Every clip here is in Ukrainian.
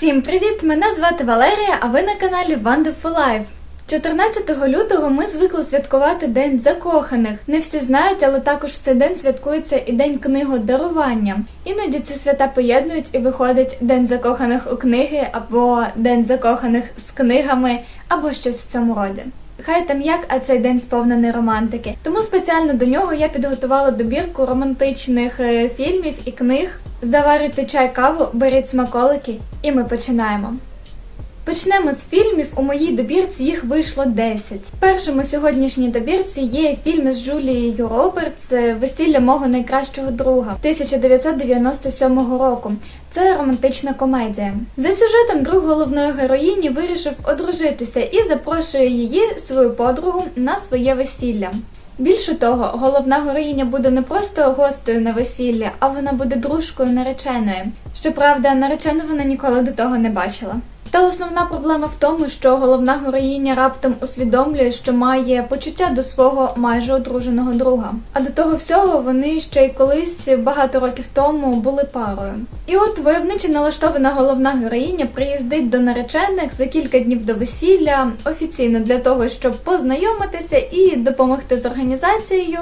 Всім привіт! Мене звати Валерія, а ви на каналі Wonderful Life. 14 лютого ми звикли святкувати День закоханих. Не всі знають, але також в цей день святкується і День книгодарування. Іноді ці свята поєднують і виходить День закоханих у книги, або День закоханих з книгами, або щось в цьому роді. Хай там як, а цей день сповнений романтики. Тому спеціально до нього я підготувала добірку романтичних е, фільмів і книг. Заварюйте чай, каву, беріть смаколики, і ми починаємо. Почнемо з фільмів. У моїй добірці їх вийшло 10. В першому сьогоднішній добірці є фільм з Джулією Робертс Весілля мого найкращого друга 1997 року. Це романтична комедія. За сюжетом друг головної героїні вирішив одружитися і запрошує її, свою подругу, на своє весілля. Більше того, головна героїня буде не просто гостею на весіллі, а вона буде дружкою нареченої. Щоправда, наречену вона ніколи до того не бачила. Та основна проблема в тому, що головна героїня раптом усвідомлює, що має почуття до свого майже одруженого друга. А до того всього вони ще й колись багато років тому були парою. І от войовниче налаштована головна героїня приїздить до наречених за кілька днів до весілля офіційно для того, щоб познайомитися і допомогти з організацією.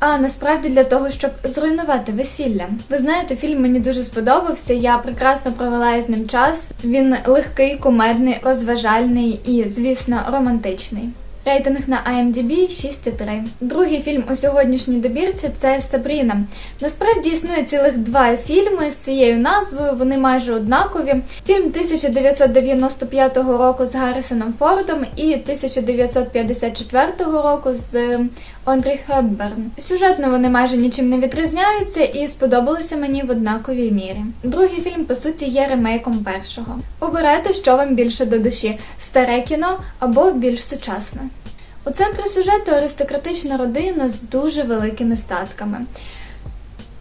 А насправді для того, щоб зруйнувати весілля. Ви знаєте, фільм мені дуже сподобався. Я прекрасно провела із ним час. Він легкий, кумедний, розважальний і, звісно, романтичний. Рейтинг на IMDb 6,3. Другий фільм у сьогоднішній добірці це Сабріна. Насправді існує цілих два фільми з цією назвою. Вони майже однакові. Фільм 1995 року з Гаррісоном Фордом і 1954 року з Ондрі Хепберн. Сюжетно вони майже нічим не відрізняються і сподобалися мені в однаковій мірі. Другий фільм, по суті, є ремейком першого. Обирайте, що вам більше до душі: старе кіно або більш сучасне. У центрі сюжету аристократична родина з дуже великими статками.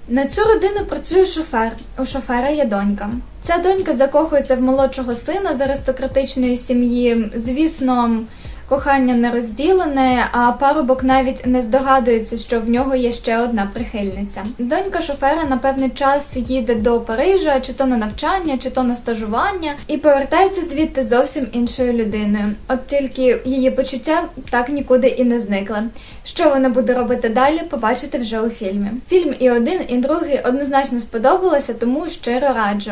На цю родину працює шофер. У шофера є донька. Ця донька закохується в молодшого сина з аристократичної сім'ї. Звісно, кохання не розділене, а парубок навіть не здогадується, що в нього є ще одна прихильниця. Донька шофера на певний час їде до Парижа, чи то на навчання, чи то на стажування, і повертається звідти зовсім іншою людиною. От тільки її почуття так нікуди і не зникли. Що вона буде робити далі, побачите вже у фільмі. Фільм і один, і другий однозначно сподобалося, тому щиро раджу.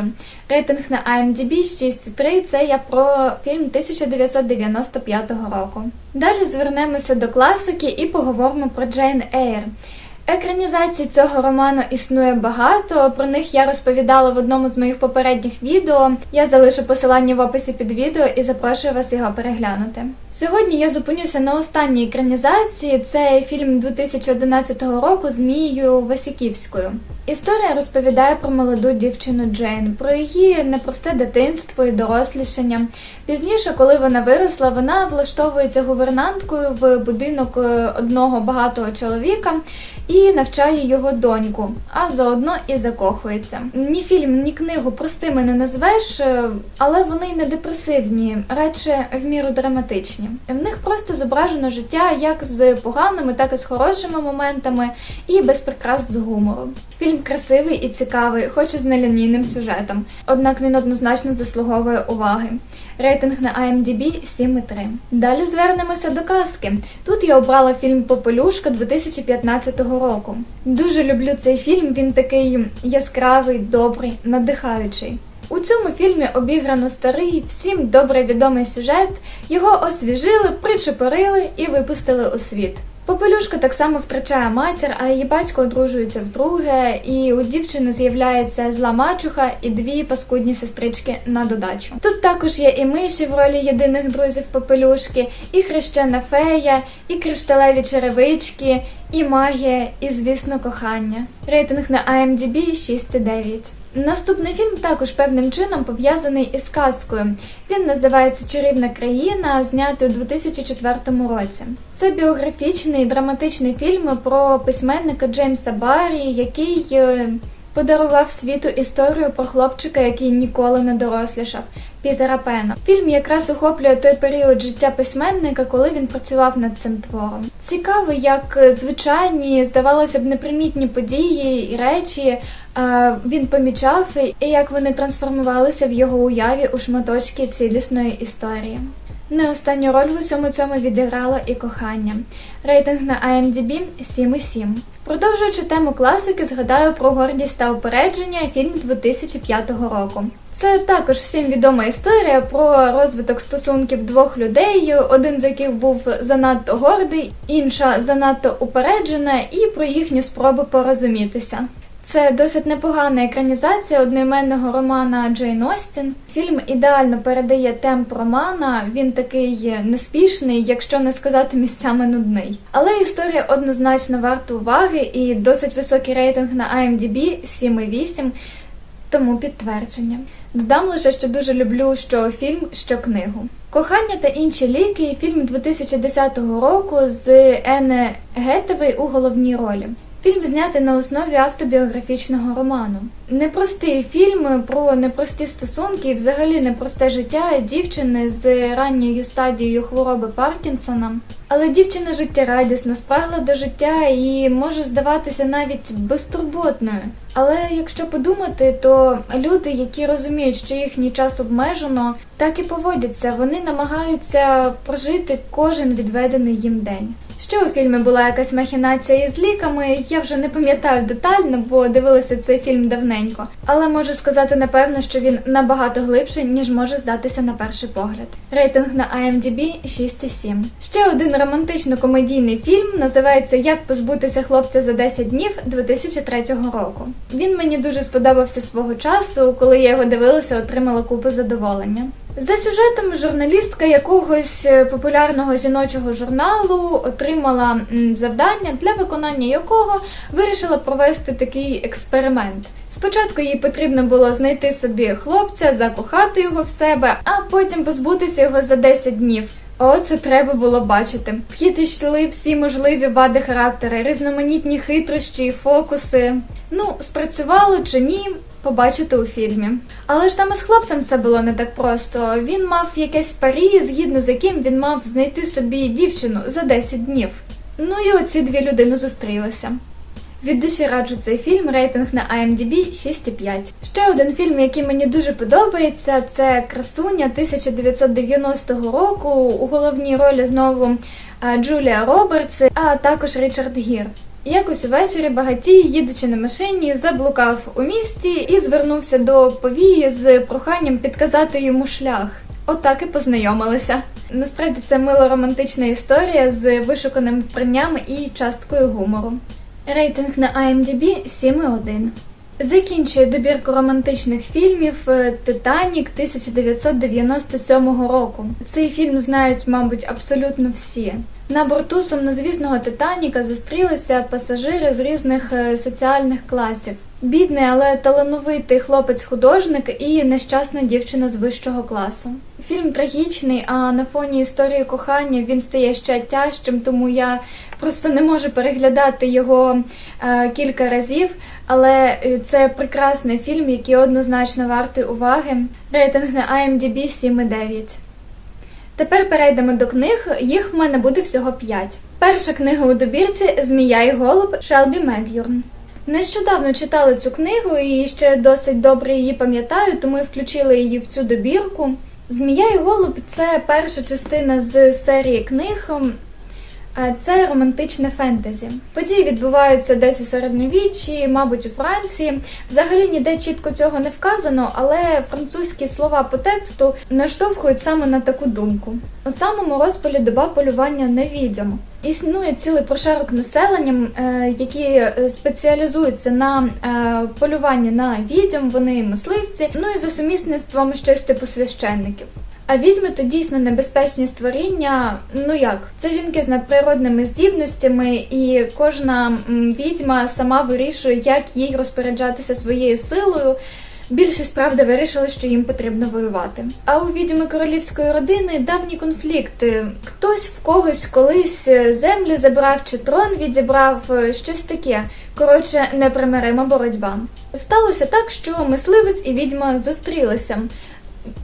Рейтинг на IMDb 6,3 це я про фільм 1995 року. Далі звернемося до класики і поговоримо про Джейн Ейр. Екранізацій цього роману існує багато. Про них я розповідала в одному з моїх попередніх відео. Я залишу посилання в описі під відео і запрошую вас його переглянути. Сьогодні я зупинюся на останній екранізації. Це фільм 2011 року з Мією Васіківською. Історія розповідає про молоду дівчину Джейн, про її непросте дитинство і дорослішання. Пізніше, коли вона виросла, вона влаштовується гувернанткою в будинок е, одного багатого чоловіка і навчає його доньку, а заодно і закохується. Ні фільм, ні книгу простими не назвеш, е, але вони не депресивні, радше в міру драматичні. В них просто зображено життя як з поганими, так і з хорошими моментами, і без прикрас з гумором. Фільм красивий і цікавий, хоч і з нелінійним сюжетом, однак він однозначно заслуговує уваги. Рейтинг на IMDb 7,3. Далі звернемося до казки. Тут я обрала фільм Попелюшка 2015 року. Дуже люблю цей фільм. Він такий яскравий, добрий, надихаючий. У цьому фільмі обіграно старий, всім добре відомий сюжет. Його освіжили, причепорили і випустили у світ. Попелюшка так само втрачає матір, а її батько одружується вдруге, і у дівчини з'являється зла мачуха і дві паскудні сестрички на додачу. Тут також є і миші в ролі єдиних друзів попелюшки, і хрещена фея, і кришталеві черевички, і магія, і, звісно, кохання. Рейтинг на IMDb 6,9. Наступний фільм також певним чином пов'язаний із казкою. Він називається Чарівна країна, знятий у 2004 році. Це біографічний драматичний фільм про письменника Джеймса Баррі, який е, подарував світу історію про хлопчика, який ніколи не дорослішав. Пітера Пена. Фільм якраз охоплює той період життя письменника, коли він працював над цим твором. Цікаво, як е, звичайні, здавалося б, непримітні події і речі е, він помічав, і як вони трансформувалися в його уяві у шматочки цілісної історії. Не останню роль в усьому цьому відіграло і кохання. Рейтинг на IMDb 7,7. Продовжуючи тему класики, згадаю про гордість та упередження фільм 2005 року. Це також всім відома історія про розвиток стосунків двох людей, один з яких був занадто гордий, інша занадто упереджена, і про їхні спроби порозумітися. Це досить непогана екранізація одноіменного романа Джейн Остін. Фільм ідеально передає темп романа. Він такий неспішний, якщо не сказати місцями нудний. Але історія однозначно варта уваги і досить високий рейтинг на IMDb 7,8, тому підтвердження. Додам лише, що дуже люблю що фільм, що книгу. Кохання та інші ліки. Фільм 2010 року з Ене Гетевей у головній ролі. Фільм знятий на основі автобіографічного роману. Непростий фільм про непрості стосунки і взагалі непросте життя дівчини з ранньою стадією хвороби Паркінсона. Але дівчина життєрадісна, спрагла до життя і може здаватися навіть безтурботною. Але якщо подумати, то люди, які розуміють, що їхній час обмежено, так і поводяться. Вони намагаються прожити кожен відведений їм день. Ще у фільмі була якась махінація із ліками. Я вже не пам'ятаю детально, бо дивилася цей фільм давненько. Але можу сказати напевно, що він набагато глибший, ніж може здатися на перший погляд. Рейтинг на IMDb 6,7. Ще один романтично-комедійний фільм називається Як позбутися хлопця за 10 днів 2003 року. Він мені дуже сподобався свого часу, коли я його дивилася, отримала купу задоволення. За сюжетом журналістка якогось е, популярного жіночого журналу отримала завдання, для виконання якого вирішила провести такий експеримент. Спочатку їй потрібно було знайти собі хлопця, закохати його в себе, а потім позбутися його за 10 днів. О, це треба було бачити. В хід йшли всі можливі вади характера, різноманітні хитрощі і фокуси. Ну, спрацювало чи ні, побачите у фільмі. Але ж там із хлопцем все було не так просто. Він мав якесь парі, згідно з яким він мав знайти собі дівчину за 10 днів. Ну і оці дві людини зустрілися. Від душі раджу цей фільм, рейтинг на IMDb 6,5. Ще один фільм, який мені дуже подобається, це Красуня 1990 року. У головній ролі знову е, Джулія Робертс, а також Річард Гір. Якось увечері багатій, їдучи на машині, заблукав у місті і звернувся до повії з проханням підказати йому шлях. Отак і познайомилися. Насправді це мило романтична історія з вишуканим вбранням і часткою гумору. Рейтинг на IMDb 7,1. Закінчує добірку романтичних фільмів е, Титанік 1997 року. Цей фільм знають, мабуть, абсолютно всі. На борту сумнозвісного Титаніка зустрілися пасажири з різних е, соціальних класів. Бідний, але талановитий хлопець-художник і нещасна дівчина з вищого класу. Фільм трагічний, а на фоні історії кохання він стає ще тяжчим, тому я просто не можу переглядати його е, кілька разів. Але е, це прекрасний фільм, який однозначно вартий уваги. Рейтинг на IMDb 7,9. Тепер перейдемо до книг. Їх в мене буде всього 5. Перша книга у добірці Змія і голуб Шелбі Мегюрн. Нещодавно читала цю книгу і ще досить добре її пам'ятаю, тому і включила її в цю добірку. Змія і голуб це перша частина з серії книг. Це романтичне фентезі. Події відбуваються десь у середньовіччі, мабуть, у Франції. Взагалі ніде чітко цього не вказано, але французькі слова по тексту наштовхують саме на таку думку. У самому розпалі доба полювання на відьом. Існує цілий прошарок населення, е, які е, спеціалізуються на е, полюванні на відьом, вони мисливці, ну і за сумісництвом щось типу священників. А відьми то дійсно небезпечні створіння. Ну як, це жінки з надприродними здібностями, і кожна відьма сама вирішує, як їй розпоряджатися своєю силою. Більшість правда вирішили, що їм потрібно воювати. А у відьми королівської родини давні конфлікти. Хтось в когось колись землі забрав чи трон відібрав, щось таке. Коротше, непримирима боротьба. Сталося так, що мисливець і відьма зустрілися.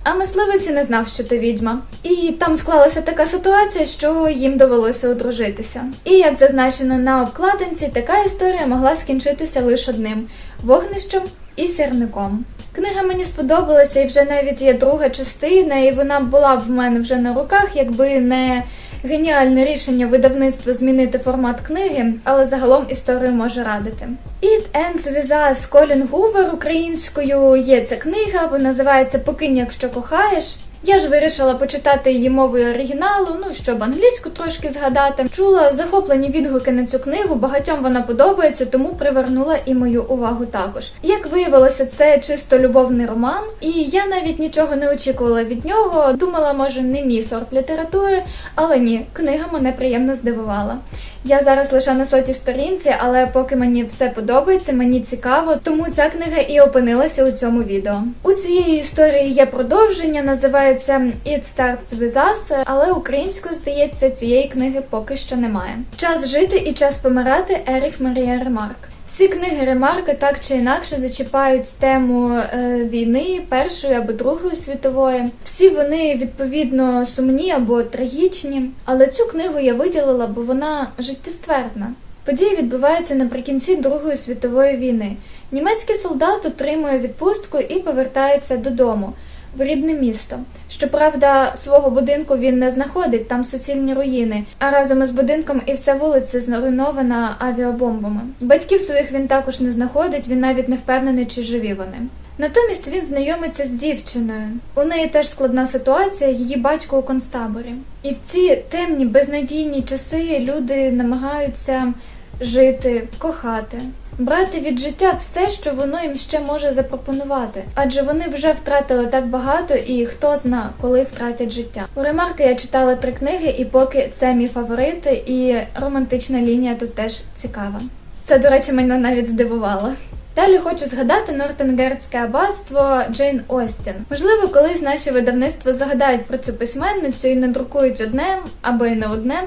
А мисливець не знав, що ти відьма. І там склалася така ситуація, що їм довелося одружитися. І як зазначено на обкладинці, така історія могла скінчитися лише одним вогнищем і сірником. Книга мені сподобалася, і вже навіть є друга частина, і вона була б в мене вже на руках, якби не геніальне рішення видавництва змінити формат книги, але загалом історію може радити. It Ends with Us Колін Гувер українською є ця книга, бо називається Покинь, якщо кохаєш. Я ж вирішила почитати її мовою оригіналу, ну щоб англійську трошки згадати. Чула захоплені відгуки на цю книгу, багатьом вона подобається, тому привернула і мою увагу також. Як виявилося, це чисто любовний роман, і я навіть нічого не очікувала від нього. Думала, може, не мій сорт літератури, але ні, книга мене приємно здивувала. Я зараз лише на сотій сторінці, але поки мені все подобається, мені цікаво, тому ця книга і опинилася у цьому відео. У цієї історії є продовження, називається It Starts With Us, але українською, здається, цієї книги поки що немає. Час жити і час помирати Еріх Марія Ремарк. Всі книги Ремарка так чи інакше зачіпають тему е, війни Першої або Другої світової. Всі вони відповідно сумні або трагічні. Але цю книгу я виділила, бо вона життєствердна. Події відбуваються наприкінці Другої світової війни. Німецький солдат отримує відпустку і повертається додому в рідне місто. Щоправда, свого будинку він не знаходить, там суцільні руїни, а разом із будинком і вся вулиця зруйнована авіабомбами. Батьків своїх він також не знаходить, він навіть не впевнений, чи живі вони. Натомість він знайомиться з дівчиною. У неї теж складна ситуація, її батько у концтаборі. І в ці темні, безнадійні часи люди намагаються жити, кохати. Брати від життя все, що воно їм ще може запропонувати, адже вони вже втратили так багато, і хто зна, коли втратять життя. У ремарки я читала три книги, і поки це мій фаворити, і романтична лінія тут теж цікава. Це, до речі, мене навіть здивувало. Далі хочу згадати Нортенгердське аббатство Джейн Остін. Можливо, колись наші видавництва згадають про цю письменницю і надрукують одне або й не одне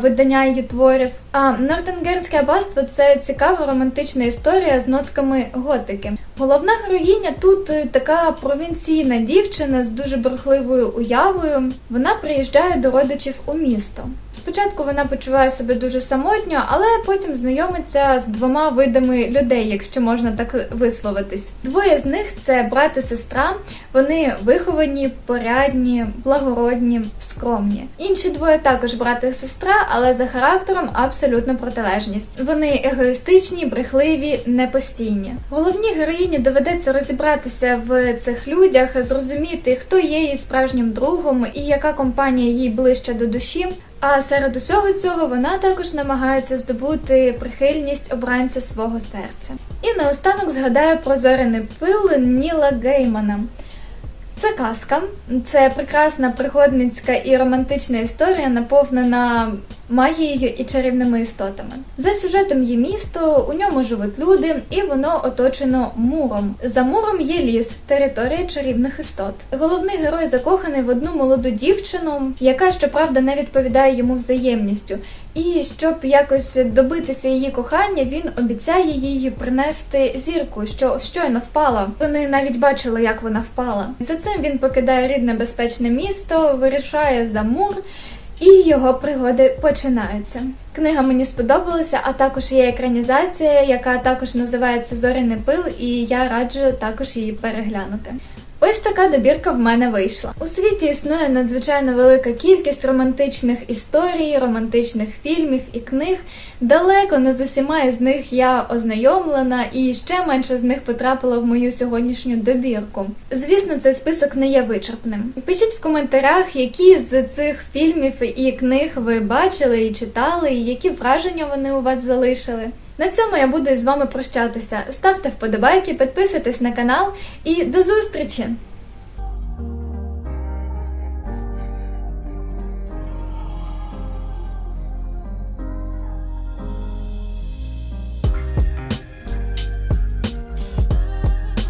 видання її творів. А Нортенгерське аббатство це цікава романтична історія з нотками готики. Головна героїня тут е, така провінційна дівчина з дуже бурхливою уявою. Вона приїжджає до родичів у місто. Спочатку вона почуває себе дуже самотньо, але потім знайомиться з двома видами людей, якщо можна так висловитись. Двоє з них це брат і сестра. Вони виховані, порядні, благородні, скромні. Інші двоє також брат і сестра, але за характером абсолютно протилежність. Вони егоїстичні, брехливі, непостійні. Головній героїні доведеться розібратися в цих людях, зрозуміти, хто є її справжнім другом і яка компанія їй ближче до душі. А серед усього цього вона також намагається здобути прихильність обранця свого серця. І наостанок згадаю про зоряний пил Ніла Геймана. Це казка, це прекрасна пригодницька і романтична історія, наповнена магією і чарівними істотами. За сюжетом є місто, у ньому живуть люди, і воно оточено муром. За муром є ліс, територія чарівних істот. Головний герой закоханий в одну молоду дівчину, яка щоправда не відповідає йому взаємністю. І щоб якось добитися її кохання, він обіцяє їй принести зірку, що щойно впала. Вони навіть бачили, як вона впала. За цим він покидає рідне безпечне місто, вирішає за мур. І його пригоди починаються. Книга мені сподобалася, а також є екранізація, яка також називається Зоряний пил, і я раджу також її переглянути. Ось така добірка в мене вийшла. У світі існує надзвичайно велика кількість романтичних історій, романтичних фільмів і книг. Далеко не з усіма із них я ознайомлена, і ще менше з них потрапила в мою сьогоднішню добірку. Звісно, цей список не є вичерпним. Пишіть в коментарях, які з цих фільмів і книг ви бачили і читали, і які враження вони у вас залишили. На цьому я буду з вами прощатися. Ставте вподобайки, підписуйтесь на канал і до зустрічі!